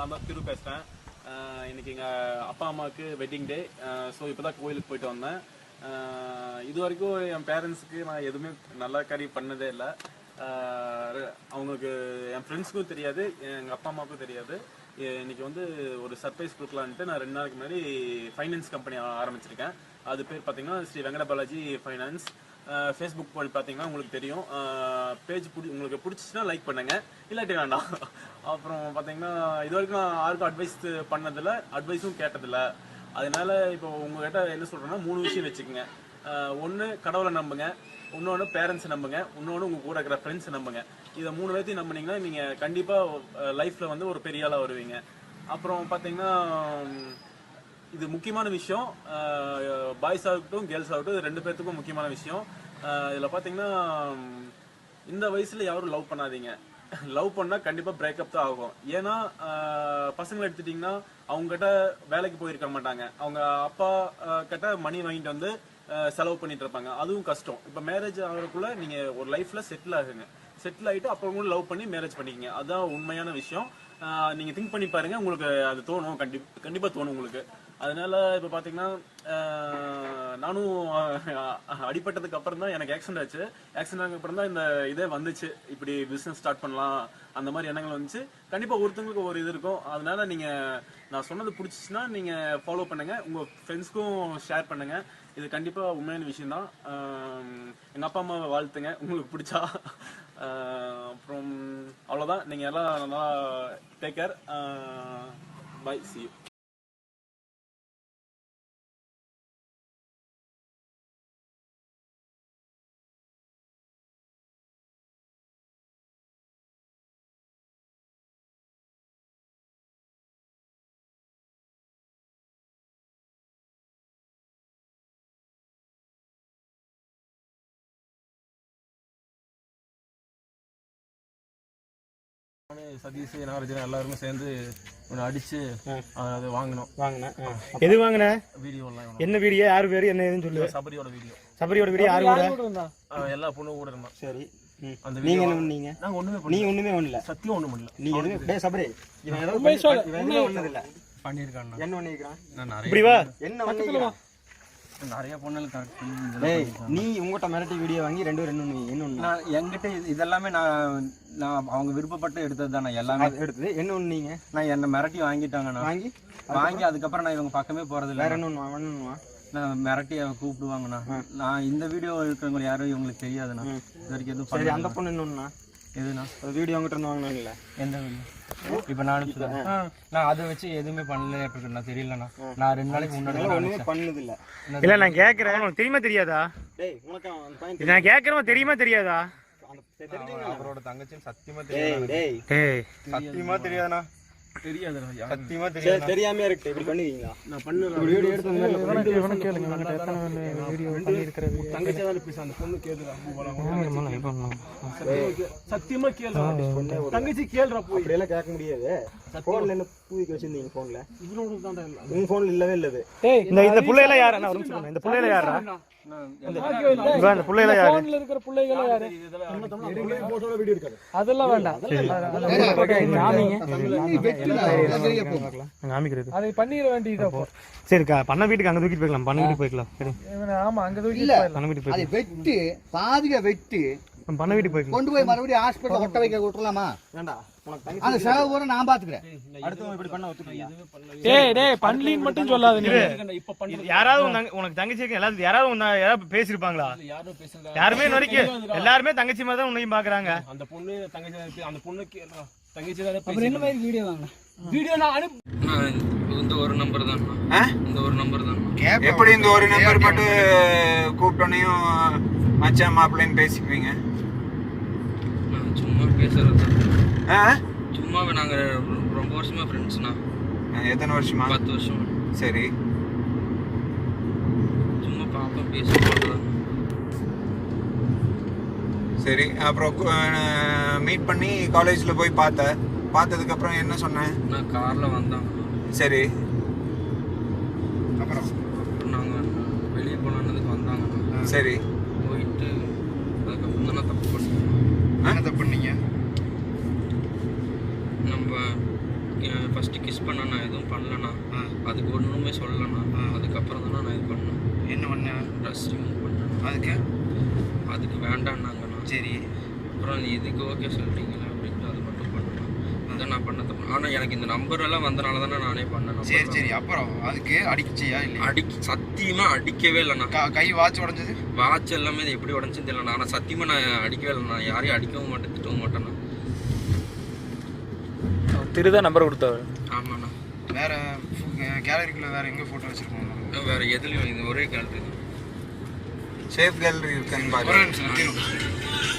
நான் தான் திரு பேசுகிறேன் இன்னைக்கு எங்கள் அப்பா அம்மாவுக்கு வெட்டிங் டே ஸோ இப்போ தான் கோயிலுக்கு போயிட்டு வந்தேன். இது வரைக்கும் என் பேரண்ட்ஸுக்கு நான் எதுவுமே நல்ல காரியம் பண்ணதே இல்லை. அவங்களுக்கு என் ஃப்ரெண்ட்ஸுக்கும் தெரியாது எங்கள் அப்பா அம்மாவுக்கும் தெரியாது. இன்னைக்கு வந்து ஒரு சர்ப்ரைஸ் கொடுக்கலான்ட்டு நான் ரெண்டு நாளைக்கு முன்னாடி ஃபைனான்ஸ் கம்பெனி ஆரம்பிச்சிருக்கேன். அது பேர் பார்த்தீங்கன்னா ஸ்ரீ வெங்கட பாலாஜி ஃபைனான்ஸ் ஃபேஸ்புக் போய் பார்த்தீங்கன்னா உங்களுக்கு தெரியும். பேஜ் பிடி உங்களுக்கு பிடிச்சிச்சுன்னா லைக் பண்ணுங்க. இல்லாட்டி வேண்டாம். அப்புறம் பார்த்தீங்கன்னா இது வரைக்கும் நான் யாருக்கும் அட்வைஸ் பண்ணதில்ல. அட்வைஸும் கேட்டதில்ல. அதனால இப்போ உங்ககிட்ட என்ன சொல்கிறேன்னா மூணு விஷயம் வச்சுக்கோங்க. ஒன்று கடவுளை நம்புங்க. இன்னொன்று பேரண்ட்ஸை நம்புங்க. இன்னொன்று உங்கள் கூட இருக்கிற ஃப்ரெண்ட்ஸை நம்புங்க. இதை மூணு பேர்த்தையும் நம்பினீங்கன்னா நீங்கள் கண்டிப்பாக லைஃப்பில் வந்து ஒரு பெரிய ஆளாக வருவீங்க. அப்புறம் பார்த்தீங்கன்னா இது முக்கியமான விஷயம். பாய்ஸ் ஆகட்டும் கேர்ள்ஸ் ஆகட்டும் இது ரெண்டு பேர்த்துக்கும் முக்கியமான விஷயம். இதில் பார்த்தீங்கன்னா இந்த வயசுல யாரும் லவ் பண்ணாதீங்க. லவ் பண்ணா கண்டிப்பா பிரேக்கப் தான் ஆகும். ஏன்னா பசங்களை எடுத்துட்டீங்கன்னா அவங்க கிட்ட வேலைக்கு போயிருக்க மாட்டாங்க. அவங்க அப்பா கிட்ட மணி வாங்கிட்டு வந்து செலவு பண்ணிட்டு இருப்பாங்க. அதுவும் கஷ்டம். இப்ப மேரேஜ் ஆகிறதுக்குள்ள நீங்க ஒரு லைஃப்ல செட்டில் ஆகுங்க. செட்டில் ஆகிட்டு அப்புறம் கூட லவ் பண்ணி மேரேஜ் பண்ணிக்கங்க. அதுதான் உண்மையான விஷயம். நீங்கள் நீங்க திங்க் பண்ணி பாருங்க. உங்களுக்கு அது தோணும். கண்டிப்பா கண்டிப்பா தோணும் உங்களுக்கு. அதனால இப்ப பாத்தீங்கன்னா நானும் ஆஹ் அடிபட்டதுக்கு அப்புறம் தான் எனக்கு ஆக்சிடென்ட் ஆச்சு. ஆக்சிடென்ட் ஆனதுக்கு அப்புறம் தான் இந்த இதே வந்துச்சு. இப்படி பிசினஸ் ஸ்டார்ட் பண்ணலாம். அந்த மாதிரி எண்ணங்கள் வந்துச்சு. கண்டிப்பா ஒருத்தவங்களுக்கு ஒரு இது இருக்கும். அதனால நீங்க நான் சொன்னது பிடிச்சிச்சுன்னா நீங்க ஃபாலோ பண்ணுங்க. உங்க ஃப்ரெண்ட்ஸ்க்கும் ஷேர் பண்ணுங்க. இது கண்டிப்பா உண்மையான விஷயம் தான். எங்க அப்பா அம்மாவை வாழ்த்துங்க. உங்களுக்கு பிடிச்சா. அப்புறம் அவ்வளோதான் நீங்கள் எல்லாம் நல்லா take care bye C Satish Nagarajan எல்லாருமே சேர்ந்து ஒன்று அடிச்சு அதை வாங்கினோம். வாங்கினேன் எது வாங்கின? வீடியோலாம் என்ன வீடியோ? யார் பேரு? என்ன ஏதுன்னு சொல்லு. சபரியோட வீடியோ. சபரியோட வீடியோ யாரு கூட? எல்லா பொண்ணும் கூட இருந்தான் சரி. அந்த நீங்க என்ன பண்ணீங்க? நாங்கள் ஒன்றுமே நீ பண்ணல ஒண்ணுமே பண்ணல. சத்தியம் ஒன்றும் பண்ணல. நீ எதுவுமே டேய் சபரி இவன் ஏதோ பண்ணி- இவன் எதுவுமே பண்ணது இல்ல பண்ணியிருக்கான் என்ன பண்ணிருக்கான் இப்படி வா. என்ன பண்ணிருக்கான் நிறைய பொண்ணுகள் கரெக்ட் பண்ணி நீ உங்ககிட்ட மிரட்டி வீடியோ வாங்கி ரெண்டு? என்ன ஒண்ணு நான் என்கிட்ட இது- இதெல்லாமே நான் நான் அவங்க விருப்பப்பட்டு எடுத்தது தானே எல்லாமே. அது எடுத்தது. என்ன ஒண்ணு நீங்க. நான் என்னை மிரட்டி வாங்கிட்டாங்கண்ணா வாங்கி? வாங்கி அதுக்கப்புறம் நான் இவங்க பக்கமே போறது வேற இல்லை என்ன ஒண்ணு பண்ணுவா நான் மிரட்டி அவ கூப்பிடுவாங்கண்ணா நான். இந்த வீடியோ இருக்கிறவங்க யாரும் இவங்களுக்கு தெரியாதுண்ணா இது வரைக்கும் எதுவும் அந்த பொண்ணு என்ன எதுண்ணா வீடியோ உங்ககிட்ட இருந்து வாங்கினாங்கல்ல? எந்த வீடியோ? இப்போ நான் அனுப்பிச்சுதேன் நான் அதை வச்சு எதுவுமே பண்ணல இருக்குண்ணா தெரியலண்ணா. நான் ரெண்டு நாளைக்கு முன்னாடி அனுப்பிச்சேன். பண்ணது இல்ல இல்ல நான் கேக்குறேன். உனக்கு தெரியுமா தெரியாதா? டேய் உனக்கு அந்த பையன் இது நான் கேக்குறவன் தெரியுமா தெரியாதா? அவரோட தங்கச்சின்னு சத்தியமா டேய். சத்தியமா தெரியாதுண்ணா. தெரியாம இருக்கு? இப்படி பண்ணுவீங்களா நான் பண்ணல வீடியோ எடுத்து அந்த மாதிரி தங்கச்சி தான் பேச அந்த பொண்ணு கேளுடா. சத்தியமா கேளுடா. தங்கச்சி கேளுடா போய். அப்படியெல்லாம் கேட்க முடியாது. போன்ல என்ன பூவிக்கு வச்சிருந்தீங்க போன்ல? இவனோட தான்டா எல்லாம் உங்க போன்ல இல்லவே இல்லது. இந்த இந்த புள்ளையில யாரா? நான் ஒரு நிமிஷம் சொல்றேன். இந்த யாரா? நான் இவன் இந்த புள்ளையில யாரு? போன்ல இருக்கிற பிள்ளைகள் யாரு? வீடியோ அதெல்லாம் வேண்டாம். காமிங்க காமிக்கிறது. அதை பண்ணிட வேண்டியது அப்போ சரிக்கா பண்ண வீட்டுக்கு அங்க தூக்கிட்டு போய்க்கலாம். பண்ண வீட்டுக்கு போய்க்கலாம். சரி. இவனை ஆமா அங்க தூக்கி பண்ண வீட்டுக்கு அதை போய்க்கலாம். வெட்டு பாதிக வெட்டு பண்ண வீட்டுக்கு போய்க்கலாம். கொண்டு போய் மறுபடியும் ஹாஸ்பிட்டல் ஒட்ட வைக்க விட்டுலாமா வேண்டா உனக்கு தங்கச்சி அந்த செலவு கூட நான் பாத்துக்கிறேன். டேய் டேய் பண்ணலின்னு மட்டும் சொல்லாத நீ. யாராவது உனக்கு தங்கச்சி இருக்கு, எல்லாரும் யாராவது உன்னை யாராவது பேசிருப்பாங்களா? யாரும் வரைக்கும் எல்லாருமே தங்கச்சி மாதிரி தான் உன்னையும் பாக்குறாங்க. அந்த பொண்ணு தங்கச்சி அந்த பொண்ணு கேளுடா தங்கச்சி தான் அப்புறம் என்ன மாதிரி வீடியோ வாங்க வீடியோ நான் அனுப்பி இந்த ஒரு நம்பர் தான். இந்த ஒரு நம்பர் தான். எப்படி இந்த ஒரு நம்பர் மட்டும் கூப்பிட்டோனையும் மச்சான் மாப்பிள்ளைன்னு பேசிக்குவீங்க? நான் சும்மா பேசுறது தான். ஆ? சும்மா நாங்க ரொம்ப வருஷமா ஃப்ரெண்ட்ஸ்ண்ணா எத்தனை வருஷமா? பத்து வருஷம். சரி. சும்மா பார்ப்போம் பேசுவோம் சரி அப்புறம் மீட் பண்ணி காலேஜில் போய் பார்த்த. பார்த்ததுக்கு அப்புறம் என்ன சொன்னேன் நான் கார்ல வந்தாங்க சரி. அப்புறம் நாங்கள் வெளியே போனதுக்கு வந்தாங்க. சரி. போயிட்டு அதுக்கப்புறம் தான் தப்பு பண்ணேன். என்ன தப்பு பண்ணீங்க? நம்ம ஃபர்ஸ்ட் கிஸ் பண்ண நான் எதுவும் பண்ணலண்ணா. அதுக்கு ஒன்றுமே சொல்லலண்ணா. அதுக்கப்புறம் தானே நான் இது பண்ணேன். என்ன பண்ண ட்ரெஸ் ரிமூவ் பண்ணேன். அதுக்கு? அதுக்கு வேண்டான்னாங்கண்ணா சரி அப்புறம் நீ இதுக்கு ஓகே சொல்லிட்டீங்களா அப்படின்ட்டு அது மட்டும் பண்ணேன் அதான் நான் பண்ண தப்பு. ஆனால் எனக்கு இந்த நம்பர் எல்லாம் வந்தனால தானே நானே பண்ணேன். சரி சரி. அப்புறம் அதுக்கு அடிச்சியா இல்லையா? அடிக்க சத்தியமா அடிக்கவே இல்லைண்ணா க- கை வாட்ச் உடைஞ்சது? வாட்ச் எல்லாமே இது எப்படி உடஞ்சுன்னு தெரியல. ஆனால் சத்தியமா நான் அடிக்கவே இல்லை. நான் யாரையும் அடிக்கவும் மாட்டேன் திட்டவும் மாட்டேண்ணா திருதான் நம்பர் கொடுத்தவர் ஆமாண்ணா. வேற கேலரிக்குள்ள வேற எங்க போட்டோ வச்சிருக்கோம்? வேற எதுலையும் இது ஒரே கேலரி தான். சேஃப் கேலரி இருக்குன்னு பாருங்க